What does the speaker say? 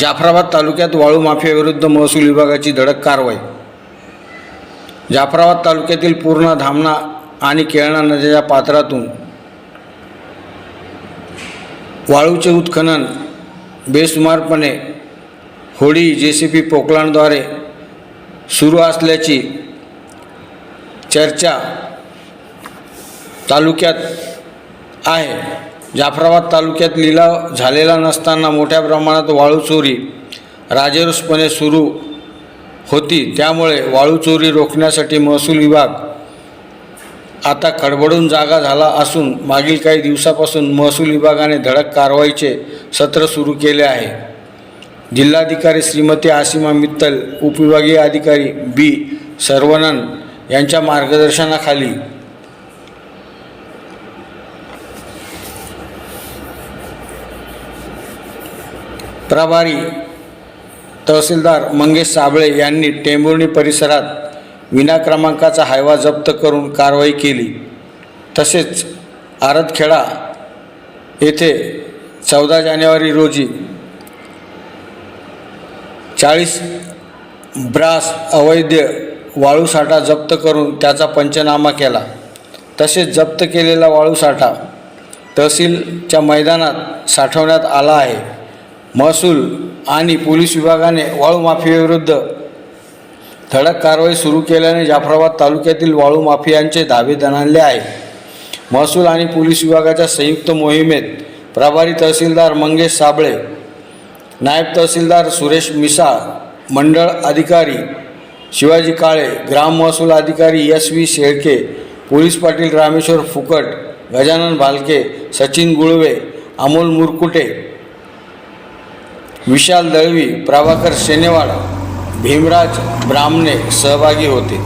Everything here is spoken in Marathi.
जाफराबाद तालुक्यात वाळू माफियाविरुद्ध महसूल विभागाची धडक कारवाई. जाफराबाद तालुक्यातील पूर्णा धामणा आणि केळणा नद्याच्या पात्रातून वाळूचे उत्खनन बेसुमारपणे होडी जे सी पी पोकलांडद्वारे सुरू असल्याची चर्चा तालुक्यात आहे. जाफराबाद तालुक्यात लिलाव झालेला नसताना मोठ्या प्रमाणात वाळू चोरी सुरू होती. त्यामुळे वाळू चोरी रोखण्यासाठी महसूल विभाग आता खडबडून जागा झाला असून मागील काही दिवसापासून महसूल विभागाने धडक कारवाईचे सत्र सुरू केले आहे. जिल्हाधिकारी श्रीमती आसिमा मित्तल उपविभागीय अधिकारी बी सर्वनन यांच्या मार्गदर्शनाखाली प्रभारी तहसीलदार मंगेश साबळे यांनी टेंभुर्णी परिसरात विना क्रमांकाचा हायवा जप्त करून कारवाई केली. तसेच आरतखेडा येथे चौदा जानेवारी रोजी चाळीस ब्रास अवैध वाळूसाठा जप्त करून त्याचा पंचनामा केला. तसेच जप्त केलेला वाळूसाठा तहसीलच्या मैदानात साठवण्यात आला आहे. महसूल आणि पोलीस विभागाने वाळू माफियाविरुद्ध धडक कारवाई सुरू केल्याने जाफराबाद तालुक्यातील वाळू माफियांचे धाबे दणाणले आहे. महसूल आणि पोलीस विभागाच्या संयुक्त मोहिमेत प्रभारी तहसीलदार मंगेश साबळे नायब तहसीलदार सुरेश मिसाळ मंडळ अधिकारी शिवाजी काळे ग्राम महसूल अधिकारी S V Shelke police Patil Rameshwar Phukat Gajanan Bhalke Sachin Gulve Amol Murkute विशाल दळवी प्रभाकर शेनेवाड भीमराज ब्राह्मणे सहभागी होते.